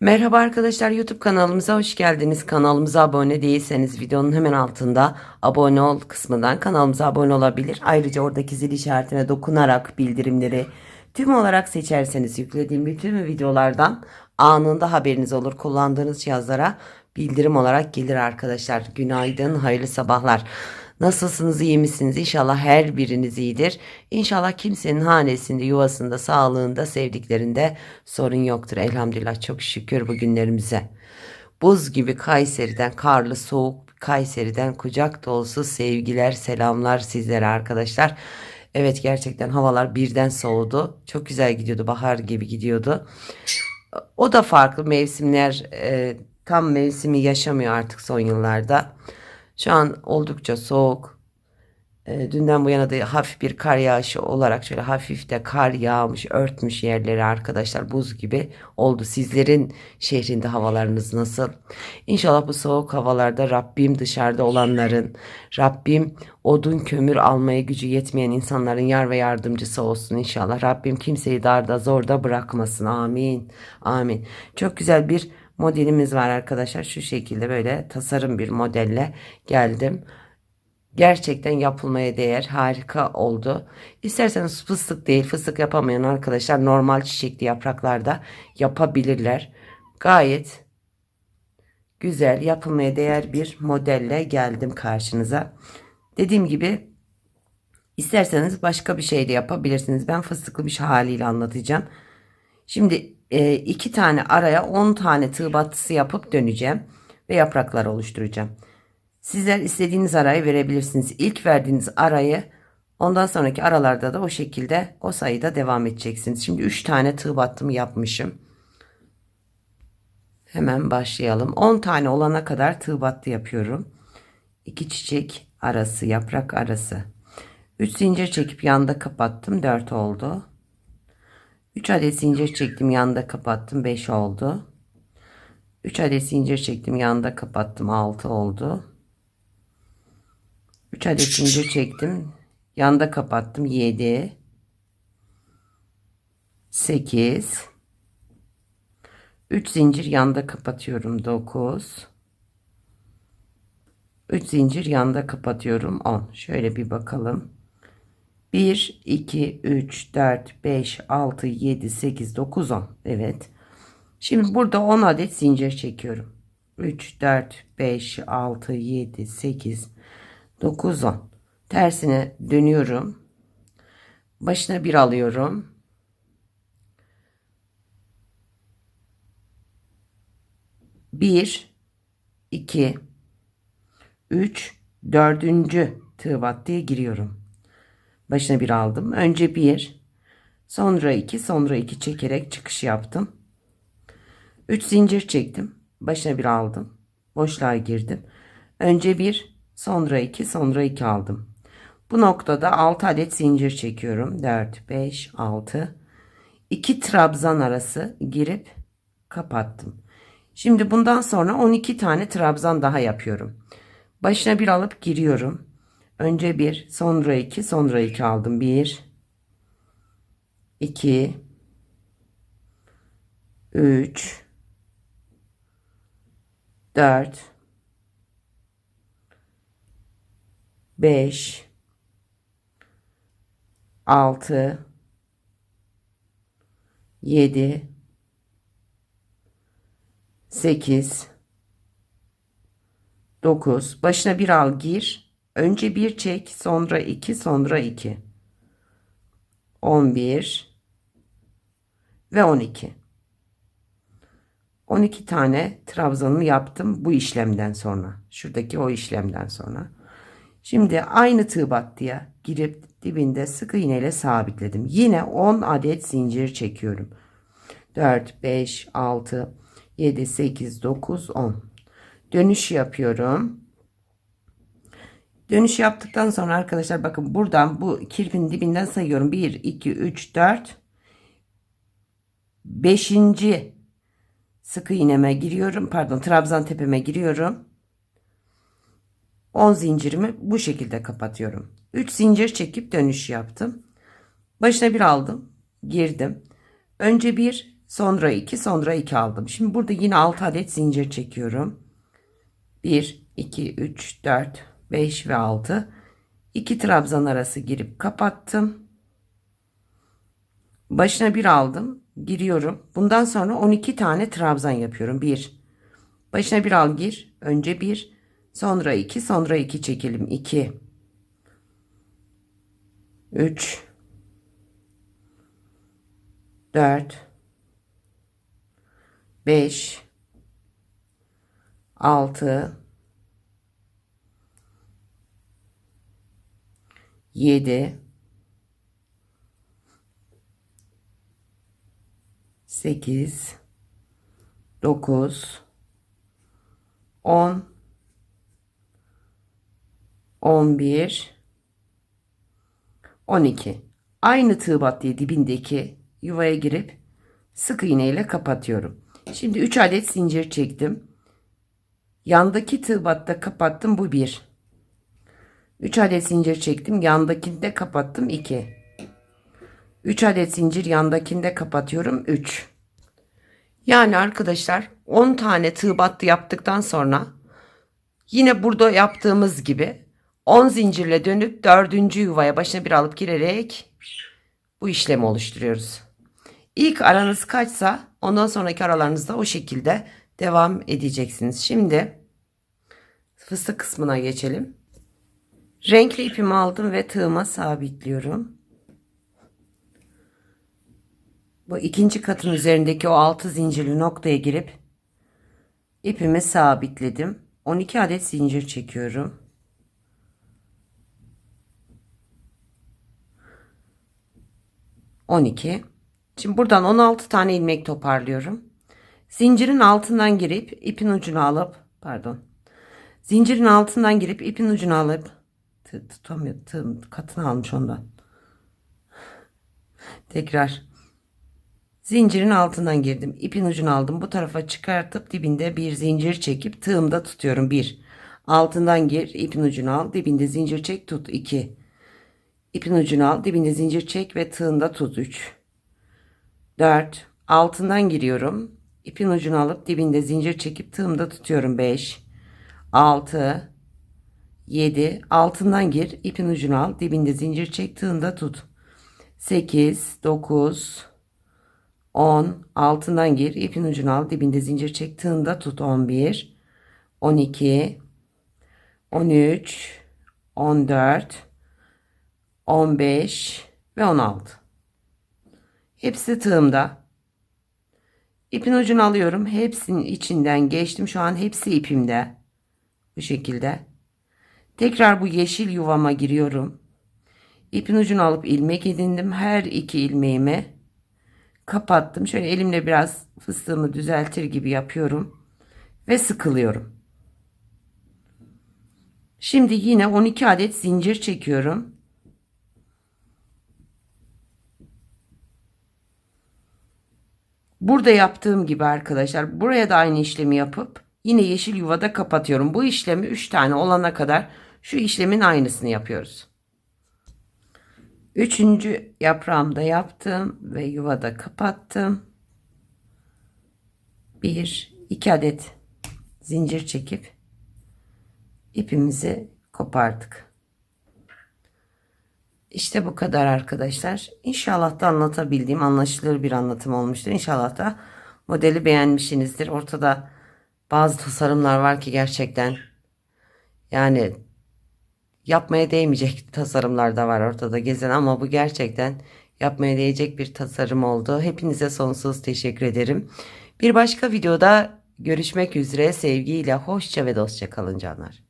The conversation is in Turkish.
Merhaba arkadaşlar YouTube kanalımıza hoş geldiniz. Kanalımıza abone değilseniz videonun hemen altında abone ol kısmından kanalımıza abone olabilir. Ayrıca oradaki zil işaretine dokunarak bildirimleri tüm olarak seçerseniz yüklediğim bütün videolardan anında haberiniz olur. Kullandığınız cihazlara bildirim olarak gelir arkadaşlar. Günaydın, hayırlı sabahlar. Nasılsınız, iyi misiniz? İnşallah her biriniz iyidir. İnşallah kimsenin hanesinde, yuvasında, sağlığında, sevdiklerinde sorun yoktur. Elhamdülillah çok şükür bugünlerimize. Buz gibi Kayseri'den, karlı soğuk Kayseri'den kucak dolusu sevgiler, selamlar sizlere arkadaşlar. Evet gerçekten havalar birden soğudu. Çok güzel gidiyordu, bahar gibi gidiyordu. O da farklı mevsimler e, tam mevsimi yaşamıyor artık son yıllarda. Şu an oldukça soğuk. E, dünden bu yana da hafif bir kar yağışı olarak şöyle hafif de kar yağmış, örtmüş yerleri arkadaşlar buz gibi oldu. Sizlerin şehrinde havalarınız nasıl? İnşallah bu soğuk havalarda Rabbim dışarıda olanların, Rabbim odun kömür almaya gücü yetmeyen insanların yar ve yardımcısı olsun inşallah. Rabbim kimseyi darda zorda bırakmasın. Amin. Amin. Çok güzel bir modelimiz var arkadaşlar. Şu şekilde böyle tasarım bir modelle geldim. Gerçekten yapılmaya değer. Harika oldu. İsterseniz fıstık değil, fıstık yapamayan arkadaşlar normal çiçekli yapraklarda yapabilirler. Gayet güzel, yapılmaya değer bir modelle geldim karşınıza. Dediğim gibi isterseniz başka bir şey de yapabilirsiniz. Ben fıstıklı bir şey haliyle anlatacağım. Şimdi e, iki tane araya 10 tane tığ battısı yapıp döneceğim ve yapraklar oluşturacağım. Sizler istediğiniz arayı verebilirsiniz. İlk verdiğiniz arayı ondan sonraki aralarda da o şekilde o sayıda devam edeceksiniz. Şimdi 3 tane tığ battım yapmışım. Hemen başlayalım. 10 tane olana kadar tığ battı yapıyorum. 2 çiçek arası, yaprak arası. 3 zincir çekip yanda kapattım. 4 oldu. 3 adet zincir çektim yanda kapattım 5 oldu. 3 adet zincir çektim yanda kapattım 6 oldu. 3 adet zincir çektim yanda kapattım 7 8 3 zincir yanda kapatıyorum 9 3 zincir yanda kapatıyorum 10 şöyle bir bakalım 1, 2, 3, 4, 5, 6, 7, 8, 9, 10. Evet. Şimdi burada 10 adet zincir çekiyorum. 3, 4, 5, 6, 7, 8, 9, 10. Tersine dönüyorum. Başına bir alıyorum. Bir, iki, üç, dördüncü tığ battıya giriyorum. Başına bir aldım. Önce bir, sonra iki, sonra iki çekerek çıkış yaptım. Üç zincir çektim. Başına bir aldım. Boşluğa girdim. Önce bir, sonra iki, sonra iki aldım. Bu noktada 6 adet zincir çekiyorum. 4, 5, 6. 2 trabzan arası girip kapattım. Şimdi bundan sonra 12 tane trabzan daha yapıyorum. Başına bir alıp giriyorum. Önce bir, sonra iki, sonra iki aldım. Bir, iki, üç, dört, beş, altı, yedi, sekiz, dokuz. Başına bir al gir. Önce bir çek, sonra iki, sonra iki. 11 ve 12. 12 tane trabzanımı yaptım bu işlemden sonra. Şuradaki o işlemden sonra. Şimdi aynı tığ battıya girip dibinde sık iğneyle sabitledim. Yine 10 adet zincir çekiyorum. 4, 5, 6, 7, 8, 9, 10. Dönüş yapıyorum. Dönüş yaptıktan sonra arkadaşlar bakın buradan bu kirpinin dibinden sayıyorum. 1, 2, 3, 4. 5. sık iğneme giriyorum. Pardon trabzan tepeme giriyorum. 10 zincirimi bu şekilde kapatıyorum. 3 zincir çekip dönüş yaptım. Başına bir aldım. Girdim. Önce bir sonra 2, sonra 2 aldım. Şimdi burada yine 6 adet zincir çekiyorum. 1, 2, 3, 4, 5 ve 6. 2 trabzan arası girip kapattım. Başına bir aldım. Giriyorum. Bundan sonra 12 tane trabzan yapıyorum. 1. Başına bir al gir. Önce 1. Sonra 2. Sonra 2 çekelim. 2. 3. 4. 5. 6. 7. 8 9 10 11 12 aynı tığ battığı dibindeki yuvaya girip sık iğne ile kapatıyorum. Şimdi 3 adet zincir çektim. Yandaki tığ batta kapattım bu 1. 3 adet zincir çektim. Yandakini de kapattım 2. 3 adet zincir yandakinde kapatıyorum 3. Yani arkadaşlar 10 tane tığ battı yaptıktan sonra yine burada yaptığımız gibi 10 zincirle dönüp 4. yuvaya başına bir alıp girerek bu işlemi oluşturuyoruz. İlk aranız kaçsa ondan sonraki aralarınızda o şekilde devam edeceksiniz. Şimdi fıstık kısmına geçelim. Renkli ipimi aldım ve tığıma sabitliyorum. Bu ikinci katın üzerindeki o altı zincirli noktaya girip ipimi sabitledim. 12 adet zincir çekiyorum. On iki. Şimdi buradan 16 tane ilmek toparlıyorum. Zincirin altından girip ipin ucunu alıp pardon. Zincirin altından girip ipin ucunu alıp tı- tutamıyor tığım katını almış ondan. Tekrar zincirin altından girdim. İpin ucunu aldım. Bu tarafa çıkartıp dibinde bir zincir çekip tığımda tutuyorum. 1. Altından gir, ipin ucunu al, dibinde zincir çek, tut. 2. İpin ucunu al, dibinde zincir çek ve tığında tut. 3. 4. Altından giriyorum. İpin ucunu alıp dibinde zincir çekip tığımda tutuyorum. 5. 6. 7. Altından gir, ipin ucunu al, dibinde zincir çek, tığında tut. 8. 9. 10 altından gir ipin ucunu al dibinde zincir çek tığında tut 11 12 13 14 15 ve 16 hepsi tığımda ipin ucunu alıyorum hepsinin içinden geçtim şu an hepsi ipimde bu şekilde tekrar bu yeşil yuvama giriyorum ipin ucunu alıp ilmek edindim her iki ilmeğimi kapattım. Şöyle elimle biraz fıstığımı düzeltir gibi yapıyorum ve sıkılıyorum. Şimdi yine 12 adet zincir çekiyorum. Burada yaptığım gibi arkadaşlar buraya da aynı işlemi yapıp yine yeşil yuvada kapatıyorum. Bu işlemi 3 tane olana kadar şu işlemin aynısını yapıyoruz. Üçüncü yaprağımda yaptım ve yuvada kapattım. Bir, iki adet zincir çekip ipimizi kopardık. İşte bu kadar arkadaşlar. İnşallah da anlatabildiğim anlaşılır bir anlatım olmuştur. İnşallah da modeli beğenmişsinizdir. Ortada bazı tasarımlar var ki gerçekten yani yapmaya değmeyecek tasarımlar da var ortada gezen ama bu gerçekten yapmaya değecek bir tasarım oldu. Hepinize sonsuz teşekkür ederim. Bir başka videoda görüşmek üzere sevgiyle hoşça ve dostça kalın canlar.